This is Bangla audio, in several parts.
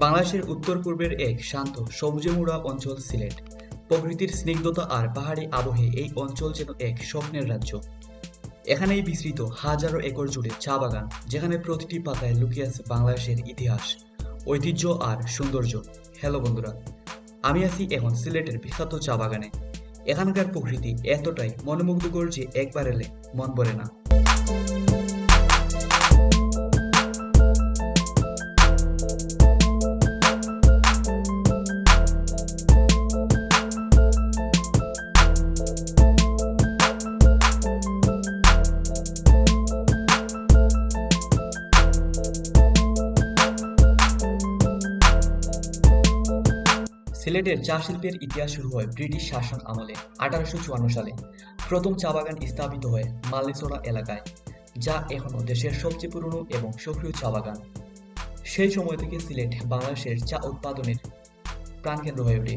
বাংলাদেশের উত্তর পূর্বের এক শান্ত, সবুজে মোড়া অঞ্চল সিলেট। প্রকৃতির স্নিগ্ধতা আর পাহাড়ি আবহে এই অঞ্চল যেন এক স্বপ্নের রাজ্য। এখানেই বিস্তৃত হাজারো একর জুড়ে চা বাগান, যেখানে প্রতিটি পাতায় লুকিয়ে আছে বাংলাদেশের ইতিহাস, ঐতিহ্য আর সৌন্দর্য। হ্যালো বন্ধুরা, আমি আছি এখন সিলেটের বিখ্যাত চা বাগানে। এখানকার প্রকৃতি এতটাই মনোমুগ্ধকর যে একবার এলে মন ভরে না। সিলেটের চা শিল্পের ইতিহাস শুরু হয় ব্রিটিশ শাসন আমলে আঠারোশো চুয়ান্ন সালে। প্রথম চা বাগান স্থাপিত হয় মাল্লিসোড়া এলাকায়, যা এখনও দেশের সবচেয়ে পুরনো এবং সক্রিয় চা বাগান। সেই সময় থেকে সিলেট বাংলাদেশের চা উৎপাদনের প্রাণকেন্দ্র হয়ে ওঠে।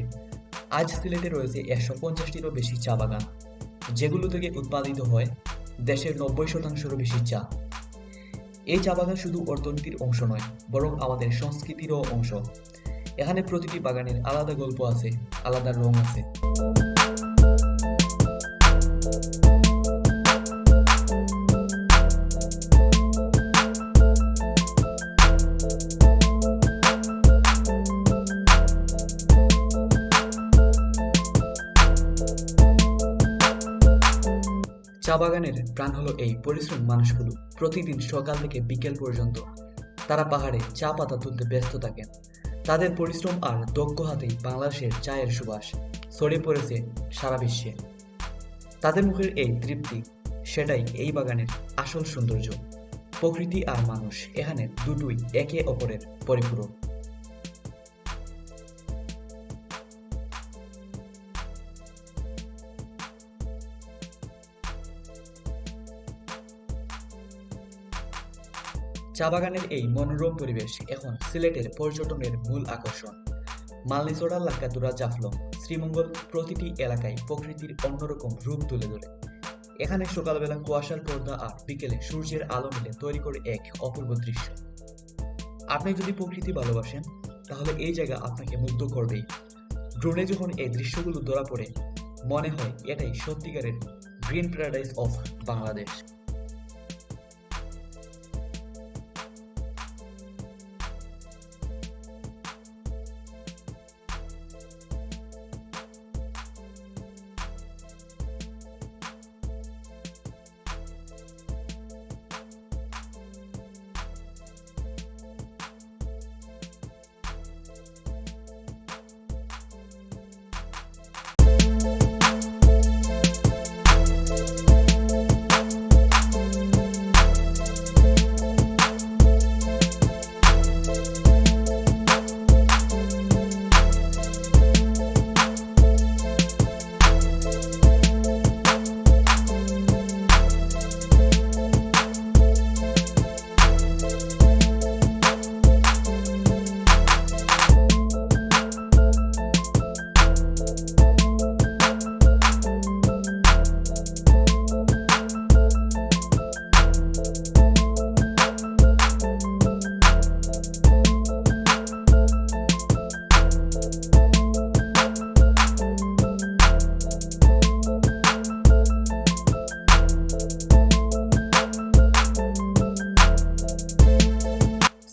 আজ সিলেটে রয়েছে একশো পঞ্চাশটিরও বেশি চা বাগান, যেগুলো থেকে উৎপাদিত হয় দেশের নব্বই শতাংশেরও বেশি চা। এই চা বাগান শুধু অর্থনীতির অংশ নয়, বরং আমাদের সংস্কৃতিরও অংশ। এখানে প্রতিটি বাগানের আলাদা গল্প আছে, আলাদা রং আছে। চা বাগানের প্রাণ হলো এই পরিশ্রম মানুষগুলো প্রতিদিন সকাল থেকে বিকেল পর্যন্ত। তারা পাহাড়ে চা পাতা তুলতে ব্যস্ত থাকেন। তাদের পরিশ্রম আর দক্ষ হাতেই বাংলাদেশের চায়ের সুবাস ছড়িয়ে পড়েছে সারা বিশ্বে। তাদের মুখের এই তৃপ্তি, সেটাই এই বাগানের আসল সৌন্দর্য। প্রকৃতি আর মানুষ এখানে দুটোই একে অপরের পরিপূরক। চা বাগানের এই মনোরম পরিবেশ এখন সিলেটের পর্যটনের মূল আকর্ষণ। মালনিচড়া লাক্কাতুরা, জাফলং, শ্রীমঙ্গল প্রতিটি এলাকায় প্রকৃতির অন্যরকম রূপ তুলে ধরে। এখানে সকালবেলা কুয়াশার পর্দা আর বিকেলে সূর্যের আলো মিলে তৈরি করে এক অপূর্ব দৃশ্য। আপনি যদি প্রকৃতি ভালোবাসেন, তাহলে এই জায়গা আপনাকে মুগ্ধ করবেই। ড্রোনে যখন এই দৃশ্যগুলো ধরা পড়ে, মনে হয় এটাই সত্যিকারের গ্রিন প্যারাডাইস অফ বাংলাদেশ।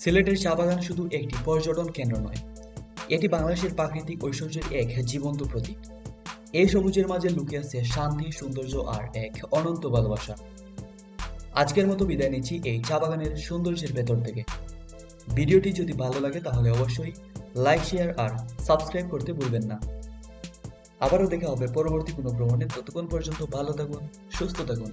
সিলেটের চা বাগান শুধু একটি পর্যটন কেন্দ্র নয়, এটি বাংলাদেশের প্রাকৃতিক ঐশ্বর্যের এক জীবন্ত প্রতীক। এই সবুজের মাঝে লুকিয়ে আছে শান্তি, সৌন্দর্য আর এক অনন্ত ভালোবাসা। আজকের মতো বিদায় নিচ্ছি এই চা বাগানের সৌন্দর্যের ভেতর থেকে। ভিডিওটি যদি ভালো লাগে তাহলে অবশ্যই লাইক, শেয়ার আর সাবস্ক্রাইব করতে ভুলবেন না। আবারও দেখা হবে পরবর্তী কোনো ভ্রমণে। ততক্ষণ পর্যন্ত ভালো থাকুন, সুস্থ থাকুন।